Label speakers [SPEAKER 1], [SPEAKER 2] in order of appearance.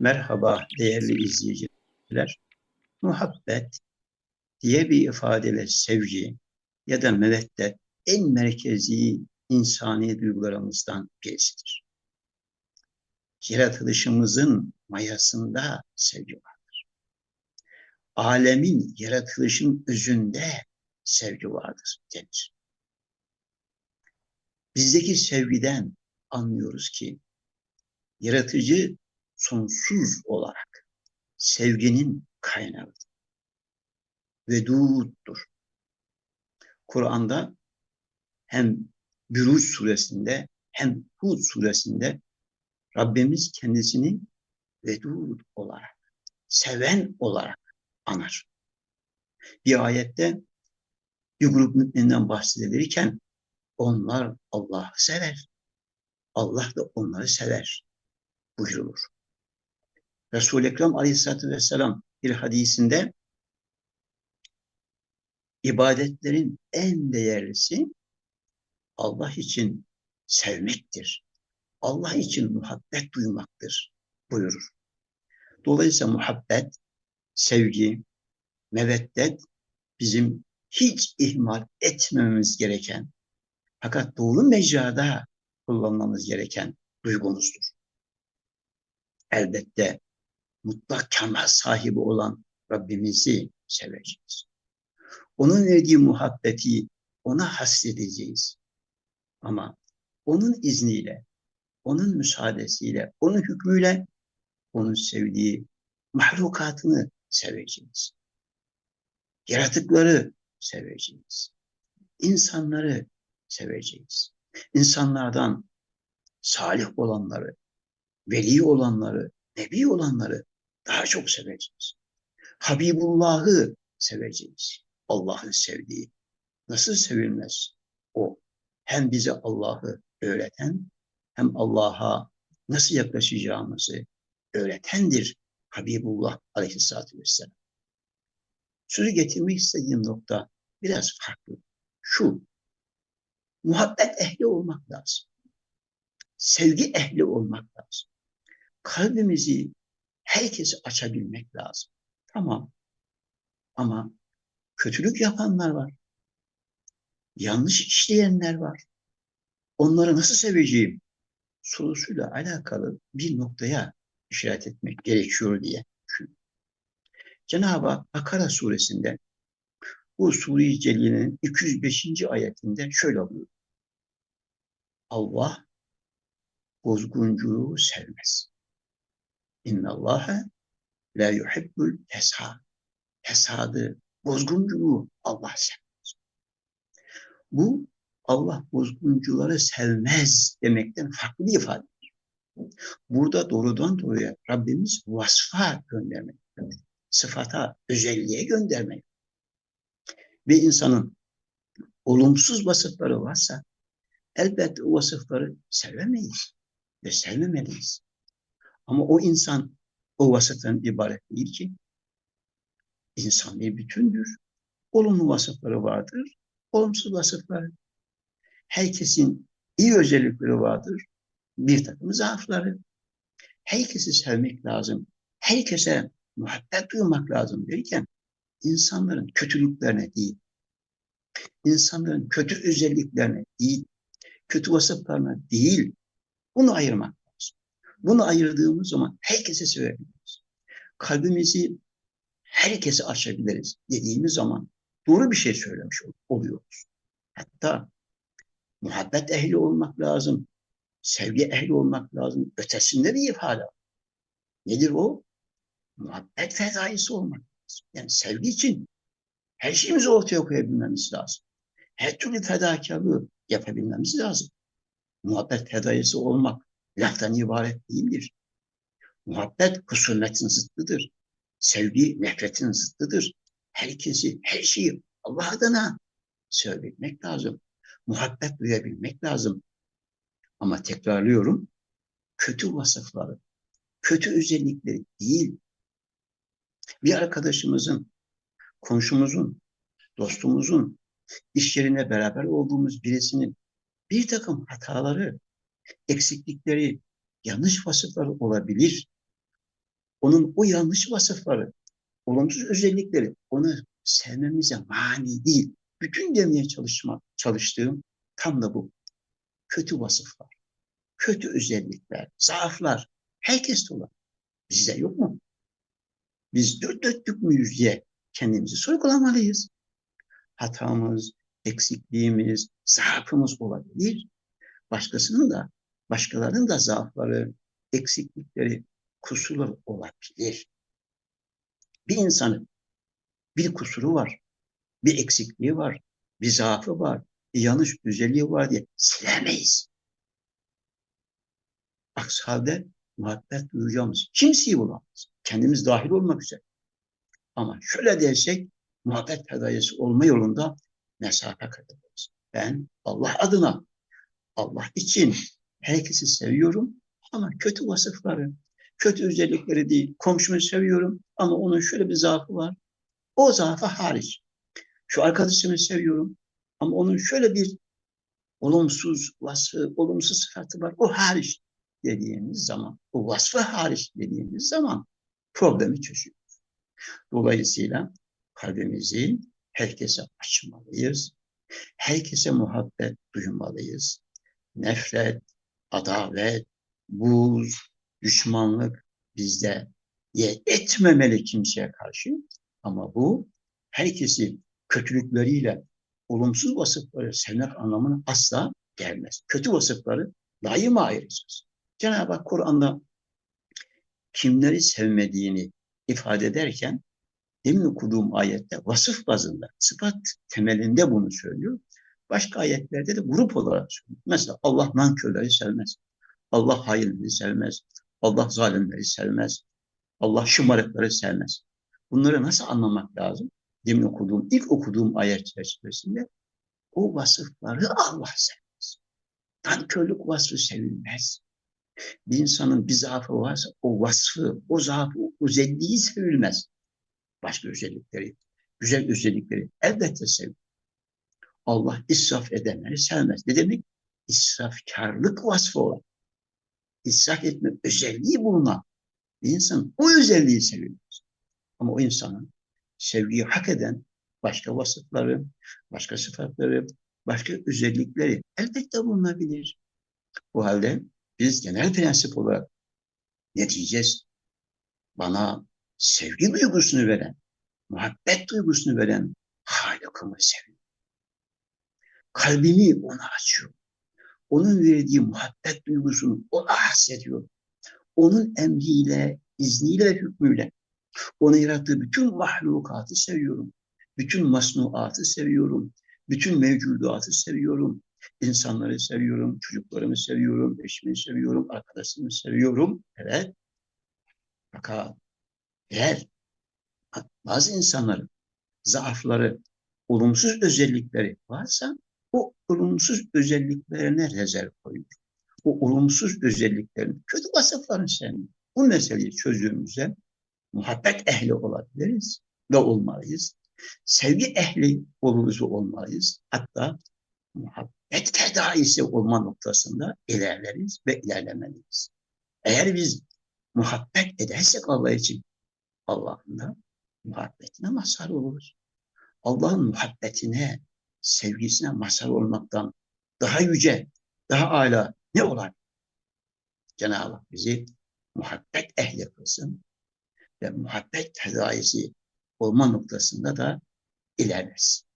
[SPEAKER 1] Merhaba değerli izleyiciler. Muhabbet diye bir ifadeyle sevgi ya da meveddet en merkezi insani duygularımızdan birisidir. Yaratılışımızın mayasında sevgi vardır. Alemin yaratılışın özünde sevgi vardır denir. Bizdeki sevgiden anlıyoruz ki yaratıcı sonsuz olarak sevginin kaynağıdır. Veduddur. Kur'an'da hem Büruç suresinde hem Hud suresinde Rabbimiz kendisini vedud olarak, seven olarak anar. Bir ayette bir grup müminden bahsedilirken onlar Allah'ı sever. Allah da onları sever buyurulur. Resul-i Ekrem Aleyhisselatü Vesselam bir hadisinde ibadetlerin en değerlisi Allah için sevmektir. Allah için muhabbet duymaktır buyurur. Dolayısıyla muhabbet, sevgi, meveddet bizim hiç ihmal etmememiz gereken fakat doğru mecrada kullanmamız gereken duygumuzdur. Elbette mutlak kemal sahibi olan Rabbimizi seveceğiz. Onun verdiği muhabbeti ona hasredeceğiz. Ama onun izniyle, onun müsaadesiyle, onun hükmüyle onun sevdiği mahlukatını seveceğiz. Yaratıkları seveceğiz. İnsanları seveceğiz. İnsanlardan salih olanları, veli olanları, nebi olanları daha çok seveceğiz. Habibullah'ı seveceğiz. Allah'ın sevdiği. Nasıl sevilmez? O hem bize Allah'ı öğreten hem Allah'a nasıl yaklaşacağımızı öğretendir Habibullah Aleyhisselatü Vesselam. Sözü getirmek istediğim nokta biraz farklı. Şu, muhabbet ehli olmak lazım. Sevgi ehli olmak lazım. Kalbimizi herkese açabilmek lazım. Tamam. Ama kötülük yapanlar var. Yanlış işleyenler var. Onları nasıl seveceğim? Sorusuyla alakalı bir noktaya işaret etmek gerekiyor diye düşünüyorum. Cenab-ı Hak Bakara suresinde bu Sure-i Celile'nin 205. ayetinde şöyle buyuruyor. Allah bozgunculuğu sevmez. İnnallâhe la yuhibbul fesad. Fesadı, bozgunculuğu Allah sevmez. Bu Allah bozguncuları sevmez demekten farklı bir ifade. Burada doğrudan doğruya Rabbimiz vasfa göndermek, sıfata, özelliğe göndermek. Ve insanın olumsuz vasıfları varsa elbette o vasıfları sevemeyiz ve sevmemeliyiz. Ama o insan o vasıftan ibaret değil ki. İnsan bir bütündür. Olumlu vasıfları vardır, olumsuz vasıfları. Herkesin iyi özellikleri vardır, bir takım zaafları. Herkesi sevmek lazım, herkese muhabbet duymak lazım derken insanların kötülüklerine değil, insanların kötü özelliklerine değil, kötü vasıflarına değil, bunu ayırmak. Bunu ayırdığımız zaman herkese sevebiliriz. Kalbimizi herkese açabiliriz dediğimiz zaman doğru bir şey söylemiş oluyoruz. Hatta muhabbet ehli olmak lazım, sevgi ehli olmak lazım. Ötesinde bir ifade. Nedir o? Muhabbet fedaisi olmak lazım. Yani sevgi için her şeyimizi ortaya koyabilmemiz lazım. Her türlü fedakarlığı yapabilmemiz lazım. Muhabbet fedaisi olmak laftan ibaret değildir. Muhabbet husumetin zıttıdır. Sevgi nefretin zıttıdır. Herkesi, her şeyi Allah adına söylemek lazım. Muhabbet duyabilmek lazım. Ama tekrarlıyorum, kötü vasıfları, kötü özellikleri değil. Bir arkadaşımızın, komşumuzun, dostumuzun, iş yerine beraber olduğumuz birisinin bir takım hataları, eksiklikleri, yanlış vasıfları olabilir. onun o yanlış vasıfları, olumsuz özellikleri onu sevmemize mani değil. Bütün demeye çalışma, çalıştığım tam da bu. Kötü vasıflar, kötü özellikler, zaaflar herkeste olan. Bizde yok mu? Biz dört dörtlük müyüz diye kendimizi sorgulamalıyız. Hatamız, eksikliğimiz, zaafımız olabilir. Başkasının da, başkalarının da zaafları, eksiklikleri, kusurları olabilir. Bir insanın bir kusuru var, bir eksikliği var, bir zaafı var, bir yanlış özelliği var diye silemeyiz. Aksi halde muhabbet duyacağımız kimseyi bulamaz. Kendimiz dahil olmak üzere. Ama şöyle dersek muhabbet fedayesi olma yolunda mesafe kat. Ben Allah adına, Allah için herkesi seviyorum ama kötü vasıfları, kötü özellikleri değil. Komşumu seviyorum ama onun şöyle bir zaafı var. O zaafı hariç. Şu arkadaşımı seviyorum ama onun şöyle bir olumsuz vasfı, olumsuz sıfatı var. O hariç dediğimiz zaman, o vasfı hariç dediğimiz zaman problemi çözüyoruz. Dolayısıyla kalbimizi herkese açmalıyız. Herkese muhabbet duymalıyız. Nefret, adalet, buz, düşmanlık bizde ye etmemeli kimseye karşı. Ama bu herkesi kötülükleriyle olumsuz vasıfları sevmek anlamına asla gelmez. Kötü vasıfları daima ayıracağız. Cenab-ı Hak Kur'an'da kimleri sevmediğini ifade ederken demin okuduğum ayette vasıf bazında, sıfat temelinde bunu söylüyor. Başka ayetlerde de grup olarak söylüyor. Mesela Allah nankörleri sevmez. Allah hainleri sevmez. Allah zalimleri sevmez. Allah şımarıkları sevmez. Bunları nasıl anlamak lazım? Demin okuduğum, ilk okuduğum ayet çerçevesinde o vasıfları Allah sevmez. Nankörlük vasfı sevilmez. Bir insanın bir zaafı varsa o vasfı, o zaafı, o özelliği sevilmez. Başka özellikleri, güzel özellikleri elbette sevilir. Allah israf edenleri sevmez. Ne demek? İsrafkarlık vasfı olan, israf etme özelliği bulunan bir insan o özelliği sevilmez. Ama o insanın sevgiyi hak eden başka vasıfları, başka sıfatları, başka özellikleri elbette bulunabilir. Bu halde biz genel prensip olarak ne diyeceğiz? Bana sevgi duygusunu veren, muhabbet duygusunu veren Halık'ımı seviyorum. Kalbimi ona açıyor. Onun verdiği muhabbet duygusunu ona hissediyor. Onun emriyle, izniyle ve hükmüyle onu yarattığı bütün mahlukatı seviyorum. Bütün masnuatı seviyorum. Bütün mevcudatı seviyorum. İnsanları seviyorum, çocuklarımı seviyorum, eşimi seviyorum, arkadaşımı seviyorum. Evet. Fakat eğer bazı insanların zaafları, olumsuz özellikleri varsa olumsuz özelliklerine rezerv koyuyor. O olumsuz özelliklerin, kötü vasıflarını sevmiyor. Bu meseleyi çözümümüze muhabbet ehli olabiliriz ve olmalıyız. Sevgi ehli oluruz ve olmalıyız. Hatta muhabbet tedaisi olma noktasında ilerleriz ve ilerlemeliyiz. Eğer biz muhabbet edersek Allah için Allah'ın da muhabbetine mazhar oluruz. Allah'ın muhabbetine, sevgisine mazhar olmaktan daha yüce, daha âlâ ne olar? Cenab-ı Hak bizi muhabbet ehli kılsın ve muhabbet tedaisi olma noktasında da ilerlesin.